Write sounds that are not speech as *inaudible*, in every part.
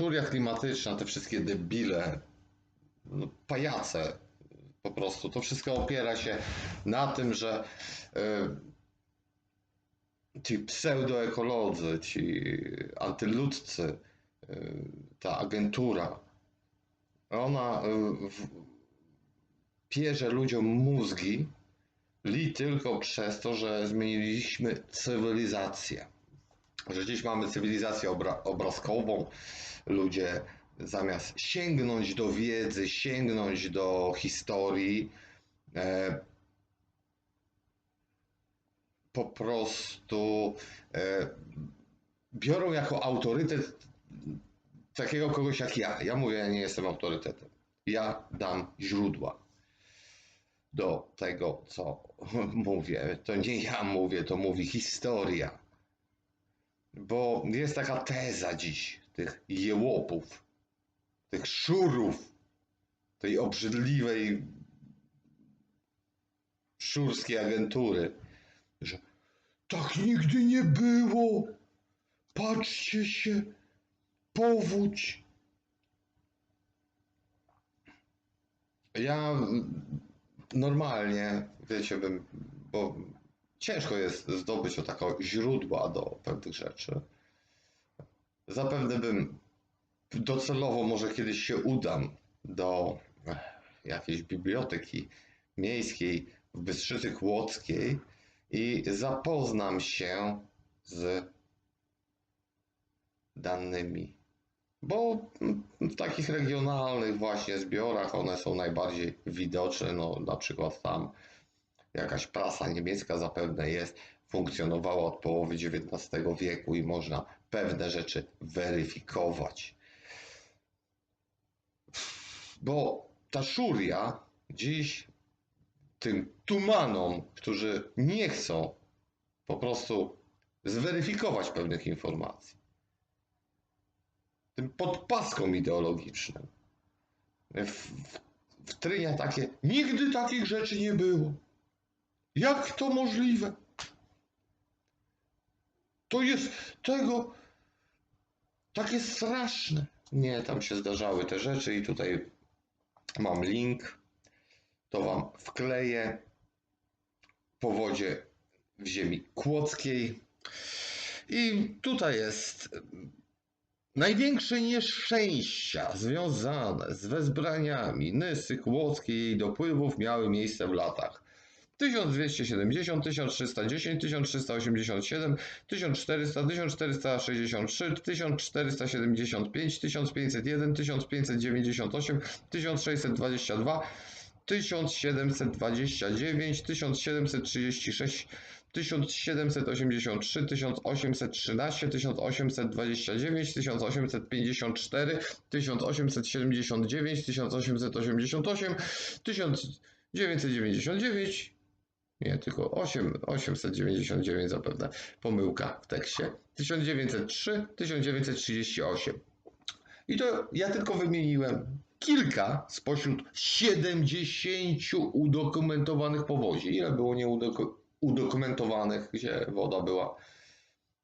Szuria klimatyczna, te wszystkie debile, no, pajace po prostu. To wszystko opiera się na tym, że y, ci pseudoekolodzy, ci antyludcy, y, ta agentura, ona y, w, pierze ludziom mózgi li tylko przez to, że zmieniliśmy cywilizację. Że dziś mamy cywilizację obra obrazkową, ludzie zamiast sięgnąć do wiedzy, sięgnąć do historii, e, po prostu e, biorą jako autorytet takiego kogoś jak ja. Ja mówię, ja nie jestem autorytetem. Ja dam źródła do tego, co *laughs* mówię. To nie ja mówię, to mówi historia. Bo jest taka teza dziś tych jełopów, tych szurów, tej obrzydliwej szurskiej agentury, że tak nigdy nie było. Patrzcie się, powódź. Ja normalnie, wiecie, bym, bo ciężko jest zdobyć o tako źródła do pewnych rzeczy. Zapewne bym docelowo może kiedyś się udam do jakiejś biblioteki miejskiej w Bystrzycy Kłodzkiej i zapoznam się z danymi. Bo w takich regionalnych właśnie zbiorach one są najbardziej widoczne. No, na przykład tam jakaś prasa niemiecka zapewne jest, funkcjonowała od połowy XIX wieku i można pewne rzeczy weryfikować. Bo ta szuria dziś tym tumanom, którzy nie chcą po prostu zweryfikować pewnych informacji, tym podpaskom ideologicznym, wtrynia takie, nigdy takich rzeczy nie było. Jak to możliwe? To jest tego takie straszne. Nie, tam się zdarzały te rzeczy i tutaj mam link. To wam wkleję. Powodzie w ziemi kłodzkiej. I tutaj jest największe nieszczęścia związane z wezbraniami Nysy Kłodzkiej i jej dopływów miały miejsce w latach 1270, 1310, 1387, 1400, 1463, 1475, 1501, 1598, 1622, 1729, 1736, 1783, 1813, 1829, 1854, 1879, 1888, 1999, nie, tylko 8, 899 zapewne, pomyłka w tekście, 1903, 1938. I to ja tylko wymieniłem kilka spośród 70 udokumentowanych powodzi. Ile było nieudokumentowanych, gdzie woda była,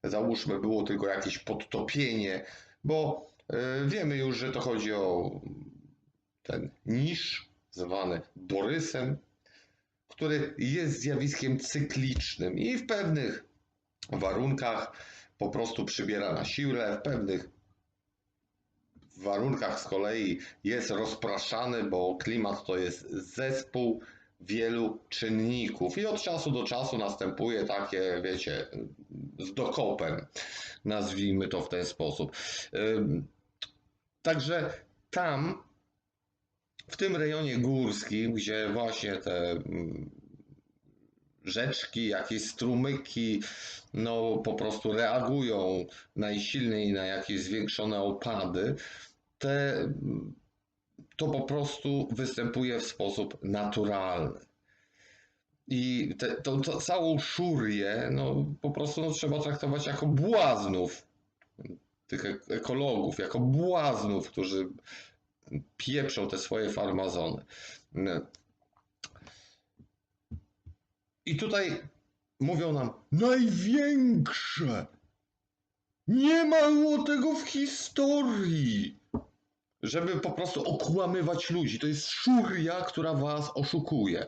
załóżmy, było tylko jakieś podtopienie, bo y, wiemy już, że to chodzi o ten niż zwany Borysem, który jest zjawiskiem cyklicznym i w pewnych warunkach po prostu przybiera na siłę, w pewnych warunkach z kolei jest rozpraszany, bo klimat to jest zespół wielu czynników i od czasu do czasu następuje takie, wiecie, z dokopem, nazwijmy to w ten sposób. Także tam, w tym rejonie górskim, gdzie właśnie te mm, rzeczki, jakieś strumyki, no po prostu reagują najsilniej na jakieś zwiększone opady, te, to po prostu występuje w sposób naturalny. I te, to, to całą szurię no, po prostu no, trzeba traktować jako błaznów tych ekologów, jako błaznów, którzy pieprzą te swoje farmazony. I tutaj mówią nam największe Nie ma było tego w historii. Żeby po prostu okłamywać ludzi. To jest szuria, która was oszukuje.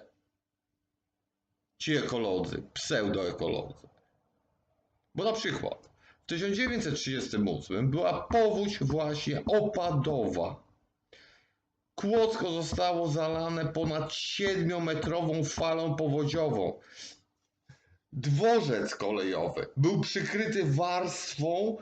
Ci ekolodzy, pseudoekolodzy. Bo na przykład w 1938 była powódź właśnie opadowa. Kłodzko zostało zalane ponad 7-metrową falą powodziową. Dworzec kolejowy był przykryty warstwą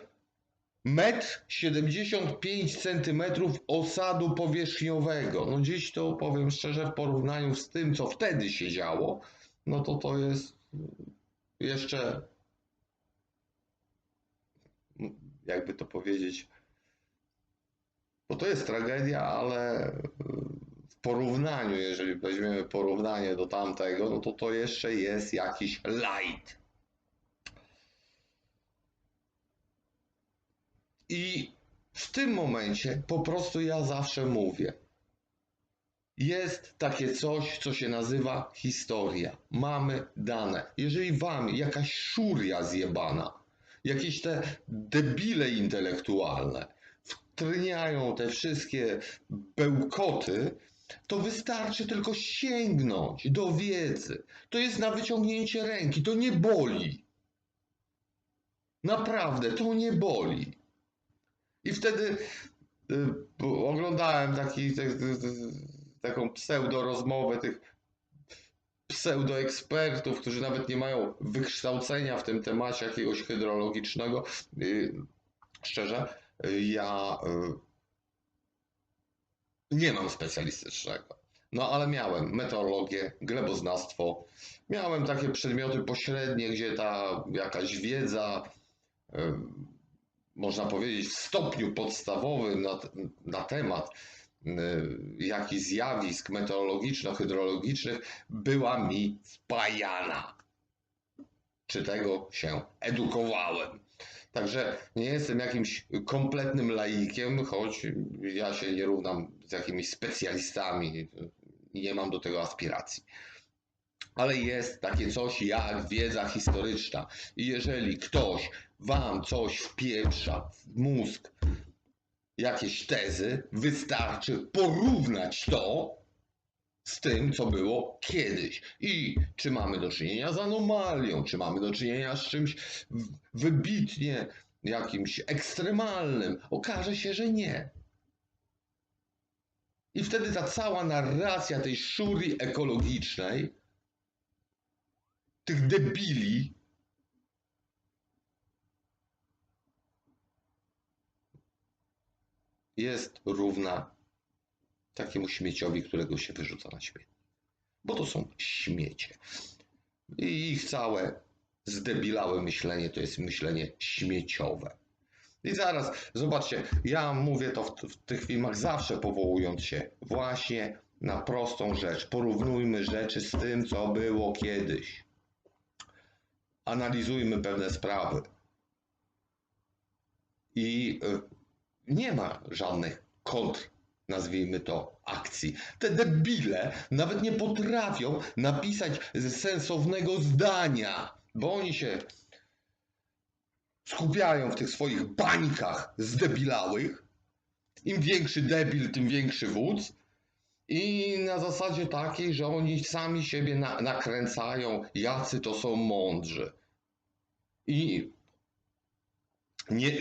1,75 m osadu powierzchniowego. No dziś to powiem szczerze, w porównaniu z tym, co wtedy się działo, no to to jest jeszcze, jakby to powiedzieć, bo to jest tragedia, ale w porównaniu, jeżeli weźmiemy porównanie do tamtego, no to to jeszcze jest jakiś light. I w tym momencie po prostu ja zawsze mówię. Jest takie coś, co się nazywa historia. Mamy dane. Jeżeli wam jakaś szuria zjebana, jakieś te debile intelektualne wtrniają te wszystkie bełkoty, to wystarczy tylko sięgnąć do wiedzy. To jest na wyciągnięcie ręki, to nie boli. Naprawdę, to nie boli. I wtedy y, oglądałem taki, te, te, te, taką pseudo rozmowę tych pseudoekspertów, którzy nawet nie mają wykształcenia w tym temacie jakiegoś hydrologicznego. Y, szczerze, ja y, nie mam specjalistycznego. No ale miałem meteorologię, gleboznawstwo, miałem takie przedmioty pośrednie, gdzie ta jakaś wiedza, y, można powiedzieć, w stopniu podstawowym na, na temat y, jakichś zjawisk meteorologiczno-hydrologicznych była mi wpajana. Czy tego się edukowałem. Także nie jestem jakimś kompletnym laikiem, choć ja się nie równam z jakimiś specjalistami i nie mam do tego aspiracji. Ale jest takie coś jak wiedza historyczna. I jeżeli ktoś wam coś wpieprza w mózg, jakieś tezy, wystarczy porównać to z tym, co było kiedyś. I czy mamy do czynienia z anomalią, czy mamy do czynienia z czymś wybitnie jakimś ekstremalnym. Okaże się, że nie. I wtedy ta cała narracja tej szurii ekologicznej, tych debili, jest równa takiemu śmieciowi, którego się wyrzuca na śmietnik. Bo to są śmiecie. I ich całe zdebilałe myślenie to jest myślenie śmieciowe. I zaraz, zobaczcie, ja mówię to w, w tych filmach zawsze powołując się właśnie na prostą rzecz. Porównujmy rzeczy z tym, co było kiedyś. Analizujmy pewne sprawy. I y, nie ma żadnych kontr, nazwijmy to, akcji. Te debile nawet nie potrafią napisać sensownego zdania, bo oni się skupiają w tych swoich bańkach zdebilałych. Im większy debil, tym większy wódz. I na zasadzie takiej, że oni sami siebie na, nakręcają, jacy to są mądrzy. I nie,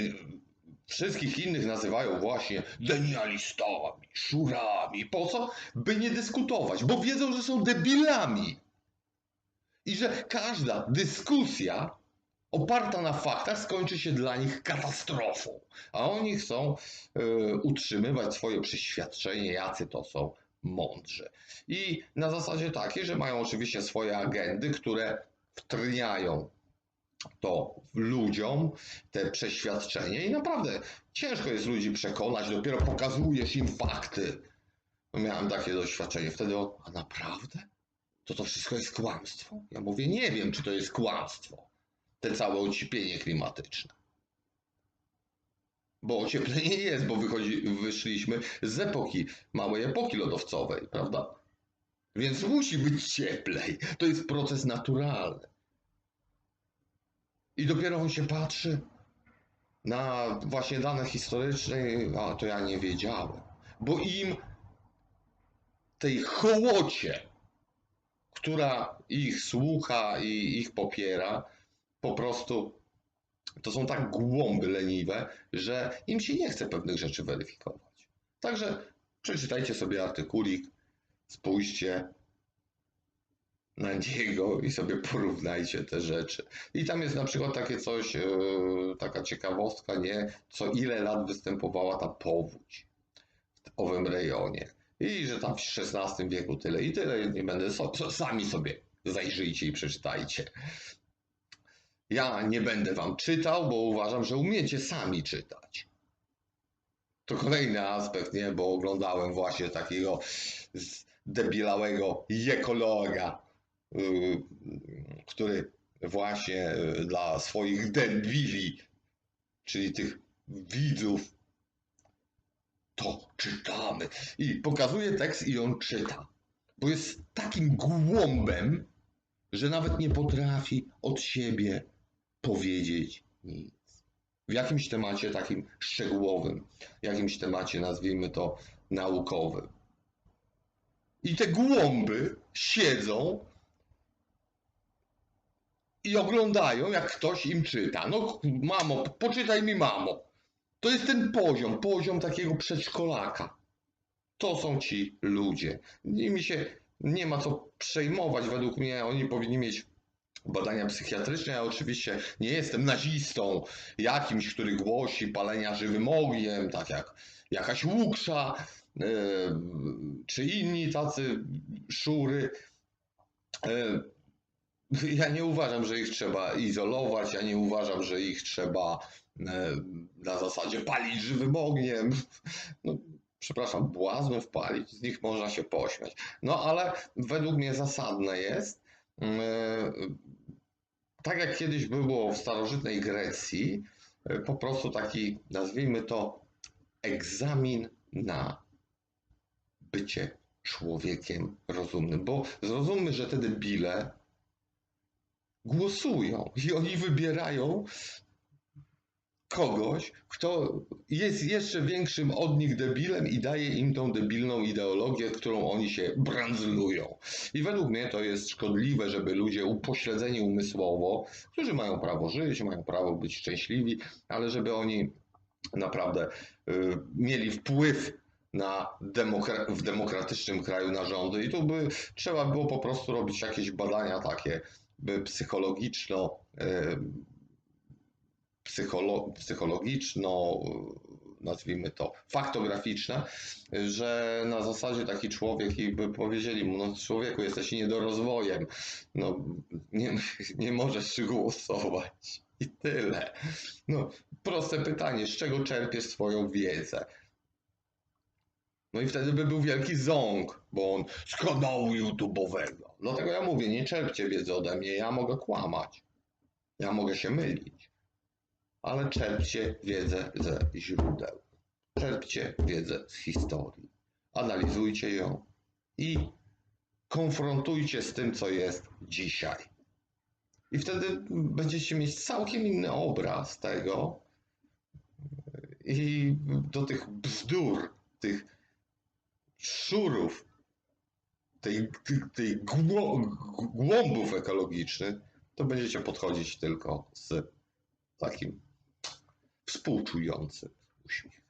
wszystkich innych nazywają właśnie denialistami, szurami. Po co? By nie dyskutować, bo wiedzą, że są debilami. I że każda dyskusja oparta na faktach skończy się dla nich katastrofą. A oni chcą e, utrzymywać swoje przeświadczenie, jacy to są mądrzy. I na zasadzie takiej, że mają oczywiście swoje agendy, które wtrniają to ludziom, te przeświadczenie i naprawdę ciężko jest ludzi przekonać, dopiero pokazujesz im fakty. No miałem takie doświadczenie wtedy, a naprawdę? To to wszystko jest kłamstwo? Ja mówię, nie wiem, czy to jest kłamstwo, te całe ocieplenie klimatyczne. Bo ocieplenie jest, bo wychodzi, wyszliśmy z epoki, małej epoki lodowcowej, prawda? Więc musi być cieplej. To jest proces naturalny. I dopiero on się patrzy. na właśnie dane historyczne, a to ja nie wiedziałem. Bo im tej hołocie, która ich słucha i ich popiera, po prostu to są tak głąby leniwe, że im się nie chce pewnych rzeczy weryfikować. Także przeczytajcie sobie artykulik, spójrzcie na niego i sobie porównajcie te rzeczy. I tam jest na przykład takie coś, e, taka ciekawostka, nie? Co ile lat występowała ta powódź w owym rejonie. I że tam w XVI wieku tyle i tyle, nie będę, so, sami sobie zajrzyjcie i przeczytajcie. Ja nie będę wam czytał, bo uważam, że umiecie sami czytać. To kolejny aspekt, nie? Bo oglądałem właśnie takiego debilałego ekologa, yy, który właśnie yy, dla swoich debili, czyli tych widzów, to czytamy. I pokazuje tekst i on czyta. Bo jest takim głąbem, że nawet nie potrafi od siebie powiedzieć nic. W jakimś temacie takim szczegółowym, jakimś temacie nazwijmy to naukowym. I te głąby siedzą i oglądają, jak ktoś im czyta. No, mamo, poczytaj mi, mamo. To jest ten poziom, poziom takiego przedszkolaka. To są ci ludzie. Nimi się nie ma co przejmować, według mnie. Oni powinni mieć badania psychiatryczne. Ja oczywiście nie jestem nazistą jakimś, który głosi palenia żywym ogniem, tak jak jakaś Łuksza, e, czy inni tacy szury. E, *laughs* ja nie uważam, że ich trzeba izolować, ja nie uważam, że ich trzeba e, na zasadzie palić żywym ogniem. No, przepraszam, błaznów palić, z nich można się pośmiać. No ale według mnie zasadne jest, tak jak kiedyś było w starożytnej Grecji, po prostu taki, nazwijmy to, egzamin na bycie człowiekiem rozumnym. Bo zrozummy, że te debile głosują i oni wybierają kogoś, kto jest jeszcze większym od nich debilem i daje im tą debilną ideologię, którą oni się brandzlują. I według mnie to jest szkodliwe, żeby ludzie upośledzeni umysłowo, którzy mają prawo żyć, mają prawo być szczęśliwi, ale żeby oni naprawdę y, mieli wpływ na demokra w demokratycznym kraju na rządy i tu by trzeba było po prostu robić jakieś badania takie psychologiczno psycholo psychologiczno, nazwijmy to, faktograficzne, że na zasadzie taki człowiek i by powiedzieli mu, no człowieku, jesteś niedorozwojem, no nie, nie możesz głosować i tyle. No, proste pytanie, z czego czerpiesz swoją wiedzę? No i wtedy by był wielki ząg, bo on z kanału YouTube'owego. Dlatego ja mówię, nie czerpcie wiedzy ode mnie, ja mogę kłamać. Ja mogę się mylić ale czerpcie wiedzę ze źródeł. Czerpcie wiedzę z historii. Analizujcie ją i konfrontujcie z tym, co jest dzisiaj. I wtedy będziecie mieć całkiem inny obraz tego i do tych bzdur, tych szurów, tej, tej głąbów ekologicznych, to będziecie podchodzić tylko z takim współczujący uśmiech.